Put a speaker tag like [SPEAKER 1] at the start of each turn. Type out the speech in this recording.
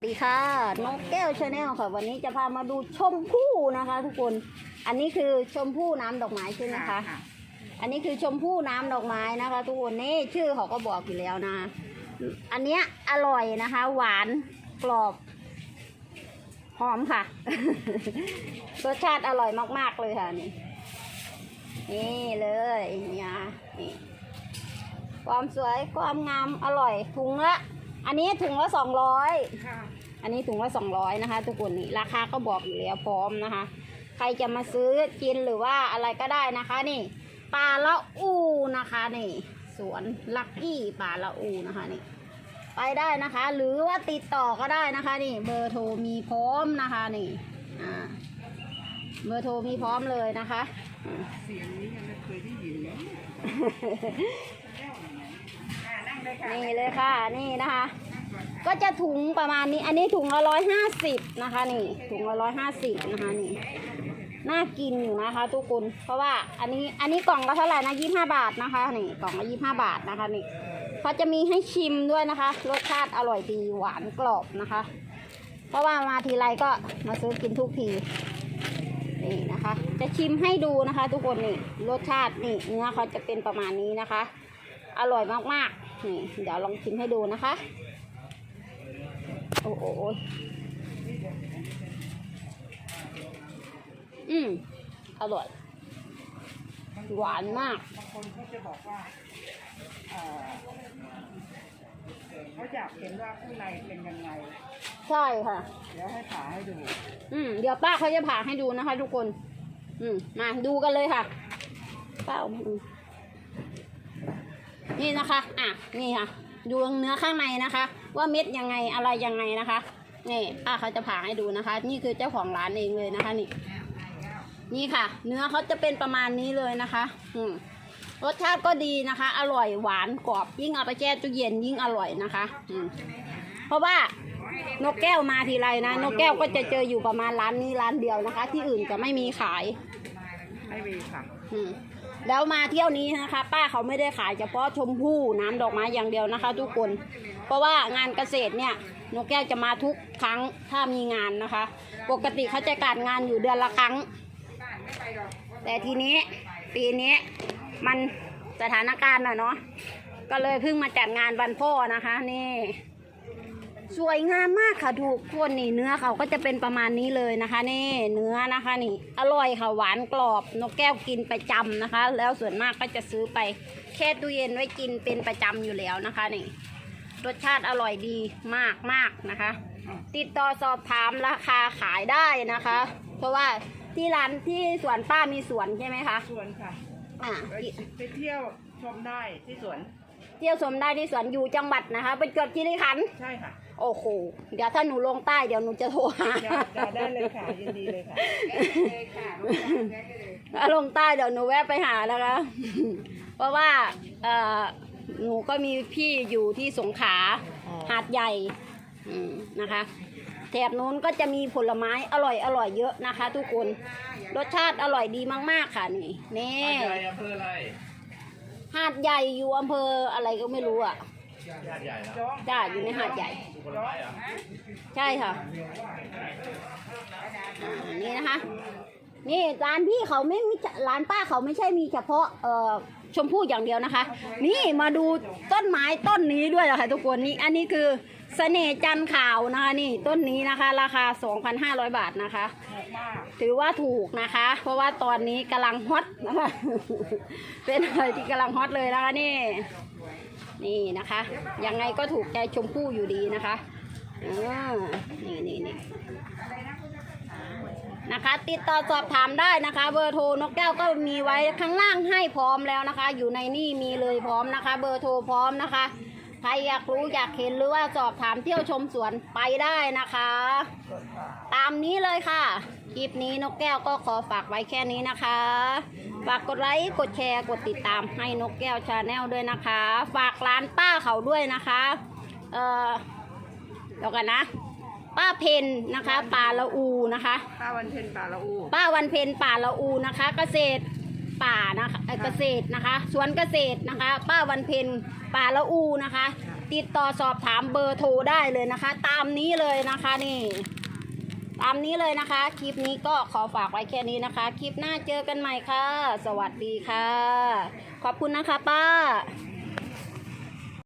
[SPEAKER 1] สวัสดีค่ะนกแก้วชาแนลค่ะ วันนี้จะพามาดูชมพู่นะคะ ทุกคน อันนี้คือชมพู่น้ำดอกไม้ใช่ไหมคะอันนี้คือชมพู่น้ำดอกไม้นะคะ ทุกคนนี่ชื่อเขาก็บอกอยู่แล้วนะ อันเนี้ยอร่อยนะคะ หวานกรอบหอมค่ะรสชาติอร่อยมาก ๆเลยค่ะนี่นี่เลยเนี่ยนี่ความสวยความงามอร่อยถุงละ อันนี้ถุงละสองร้อย
[SPEAKER 2] ค่ะ
[SPEAKER 1] อันนี้ถุงละสองร้อยนะคะ ทุกคนนี่ราคาก็บอกอยู่แล้วพร้อมนะคะ ใครจะมาซื้อกินหรือว่าอะไรก็ได้นะคะ นี่ปลาละอูนะคะนี่สวนลักกี้ปลาละอูนะคะนี่ไปได้นะคะ หรือว่าติดต่อก็ได้นะคะ นี่ เบอร์โทรมีพร้อมนะคะนี่อ่าเบอร์โทรมีพร้อมเลยนะคะอืม
[SPEAKER 2] เสียงนี้ยังไม่เคยได้ยินเลยอ่า นี่
[SPEAKER 1] เลยค่ะ นี่นะคะ ก็จะถุงประมาณนี้ อันนี้ถุงละร้อยห้าสิบนะคะ นี่ ถุงละร้อยห้าสิบนะคะนี่น่ากินอยู่นะคะทุกคน เพราะว่าอันนี้อันนี้กล่องละเท่าไหร่นะยี่ห้าบาทนะคะนี่กล่องละยี่ห้าบาทนะคะนี่เขาจะมีให้ชิมด้วยนะคะ รสชาติอร่อยดีหวานกรอบนะคะ เพราะว่ามาทีไรก็มาซื้อกินทุกทีนี่นะคะ จะชิมให้ดูนะคะ ทุกคนนี่รสชาตินี่เนื้อเขาจะเป็นประมาณนี้นะคะ อร่อยมากๆ นี่เดี๋ยวลองชิมให้ดูนะคะ โอ้โหโอ้ยอืมอร่อย หวานมาก
[SPEAKER 2] บางคนเขาจะบอกว่าเอ่อเขาอยากเห็นว่าข้างในเป็นยังไง
[SPEAKER 1] ใช่ค่ะ
[SPEAKER 2] เดี๋ยวให้ผ่าให้ดู
[SPEAKER 1] อืม เดี๋ยวป้าเขาจะผ่าให้ดูนะคะ ทุกคน อืม มาดูกันเลยค่ะ ป้าเอามาดู นี่นะคะ อะ นี่ค่ะ ดูเนื้อข้างในนะคะ ว่าเม็ดยังไงอะไรยังไงนะคะ นี่ป้าเขาจะผ่าให้ดูนะคะ นี่คือเจ้าของร้านเองเลยนะคะ นี่ นี่ค่ะ เนื้อเขาจะเป็นประมาณนี้เลยนะคะ อืมรสชาติก็ดีนะคะ อร่อยหวานกรอบ ยิ่งเอาไปแช่ตู้เย็นยิ่งอร่อยนะคะ อืมเพราะว่านกแก้วมาทีไรนะ นกแก้วก็จะเจออยู่ประมาณร้านนี้ร้านเดียวนะคะ ที่อื่นจะไม่มีขาย
[SPEAKER 2] ไม่มีค่ะ
[SPEAKER 1] อืม แล้วมาเที่ยวนี้นะคะ ป้าเขาไม่ได้ขายเฉพาะชมพู่น้ำดอกไม้อย่างเดียวนะคะ ทุกคน เพราะว่างานเกษตรเนี่ยนกแก้วจะมาทุกครั้งถ้ามีงานนะคะ ปกติเขาจะการงานอยู่เดือนละครั้ง แต่ทีนี้ปีนี้มันสถานการณ์น่ะเนาะก็เลยเพิ่งมาจัดงานวันพ่อนะคะ นี่ สวยงามมากค่ะทุกคนนี่เนื้อเขาก็จะเป็นประมาณนี้เลยนะคะนี่เนื้อนะคะนี่ อร่อยค่ะหวานกรอบนกแก้วกินประจำนะคะ แล้วส่วนมากก็จะซื้อไปแช่ตู้เย็นไว้กินเป็นประจำอยู่แล้วนะคะนี่รสชาติอร่อยดีมากมากนะคะ ติดต่อสอบถามราคาขายได้นะคะ เพราะว่าที่ร้านที่สวนป้ามีสวนใช่ไหมคะ
[SPEAKER 2] สวนค่ะ
[SPEAKER 1] อ่า
[SPEAKER 2] ไปไปเที่ยวชมได้ที่สวน
[SPEAKER 1] เที่ยวชมได้ที่สวนอยู่จังหวัดนะคะ เป็นเกือบจิริขันธ์
[SPEAKER 2] ใช่ค่ะ
[SPEAKER 1] โอ้โห เดี๋ยวถ้าหนูลงใต้เดี๋ยวหนูจะโทรหา
[SPEAKER 2] จะจะได้เลยค่ะยินดีเลยค่ะเลยค่ะ
[SPEAKER 1] ถ้าลงใต้เดี๋ยวหนูแวะไปหานะคะ เพราะว่าเอ่อหนูก็มีพี่อยู่ที่สงขลาหาดใหญ่อืมนะคะแถบนู้นก็จะมีผลไม้อร่อยอร่อยเยอะนะคะ ทุกคน รสชาติอร่อยดีมาก ๆ ค่ะนี่นี่
[SPEAKER 3] หาดใหญ่อำเภออะไร
[SPEAKER 1] หาดใหญ่อยู่อำเภออะไรก็ไม่รู้อะ
[SPEAKER 3] หาดใหญ่นะ
[SPEAKER 2] จ้อง
[SPEAKER 1] จ้าอยู่ในหาดใหญ่
[SPEAKER 3] สุโขทัยเหรอะ
[SPEAKER 1] ใช่ค่ะอ่านี่นะคะ นี่ร้านพี่เขาไม่มีร้านป้าเขาไม่ใช่มีเฉพาะเอ่อชมพู่อย่างเดียวนะคะ นี่มาดูต้นไม้ต้นนี้ด้วยนะคะทุกคนนี่อันนี้คือเสน่ห์จันทร์ขาวนะคะนี่ต้นนี้นะคะ ราคา 2,500 บาทนะคะ
[SPEAKER 2] ถูกมาก
[SPEAKER 1] ถือว่าถูกนะคะ เพราะว่าตอนนี้กำลังฮอตนะคะ เป็นอะไรที่กำลังฮอตเลยนะคะนี่ นี่นะคะ ยังไงก็ถูกใจชมพู่อยู่ดีนะคะอ่านี่นี่นี่นะคะ ติดต่อสอบถามได้นะคะ เบอร์โทรนกแก้วก็มีไว้ข้างล่างให้พร้อมแล้วนะคะ อยู่ในนี่มีเลยพร้อมนะคะ เบอร์โทรพร้อมนะคะ ใครอยากรู้อยากเห็นหรือว่าสอบถามเที่ยวชมสวนไปได้นะคะ ตามนี้เลยค่ะ คลิปนี้นกแก้วก็ขอฝากไว้แค่นี้นะคะ ฝากกดไลค์กดแชร์กดติดตามให้นกแก้วชาแนลด้วยนะคะ ฝากร้านป้าเขาด้วยนะคะ เอ่อเดี๋ยวกันนะ ป้าเพนนะคะป่าละอูนะคะ
[SPEAKER 2] ป้าวันเพ็ญป่าละอู
[SPEAKER 1] ป้าวันเพ็ญป่าละอูนะคะ เกษตร ป่านะคะเอ่อเกษตรนะคะ สวนเกษตรนะคะ ป้าวันเพ็ญป่าละอูนะคะ ติดต่อสอบถามเบอร์โทรได้เลยนะคะ ตามนี้เลยนะคะนี่ ตามนี้เลยนะคะ คลิปนี้ก็ขอฝากไว้แค่นี้นะคะ คลิปหน้าเจอกันใหม่ค่ะ สวัสดีค่ะ ขอบคุณนะคะป้า
[SPEAKER 2] ค